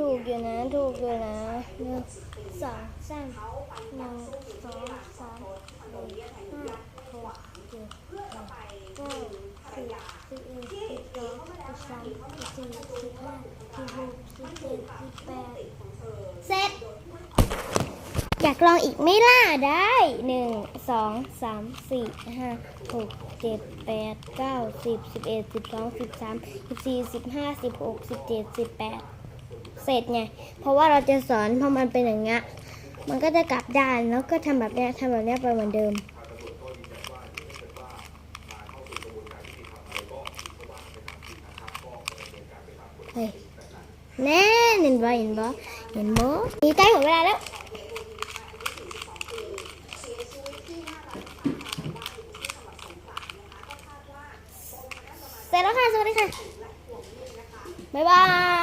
ถูกอยู่นะถูกอยู่นะหนึ่งสองสามหนึ่งสองสามสี่ห้าหกเจ็ดแปดเก้าสิบสิบเอ็ดสิบสองสิบสามสิบสี่สิบห้าสิบหกสิบเจ็ดสิบแปดเสร็จอยากลองอีกไม่ล่ะได้หนึ่งสองสามสี่ห้าหกเจ็ดแปดเก้าสิบสิบเอ็ดสิบสองสิบสามสิบสี่สิบห้าสิบหกสิบเจ็ดสิบแปด เสร็จไง เพราะว่าเราจะสอนพอมันเป็นอย่างเงี้ย มันก็จะกลับด้านแล้วก็ทำแบบเนี้ยทำแบบเนี้ยไปเหมือนเดิม แน่เห็นบ่เห็นบ่เห็นบ่มีใกล้หมดเวลาแล้วเสร็จแล้วค่ะ สวัสดีค่ะ บ๊ายบาย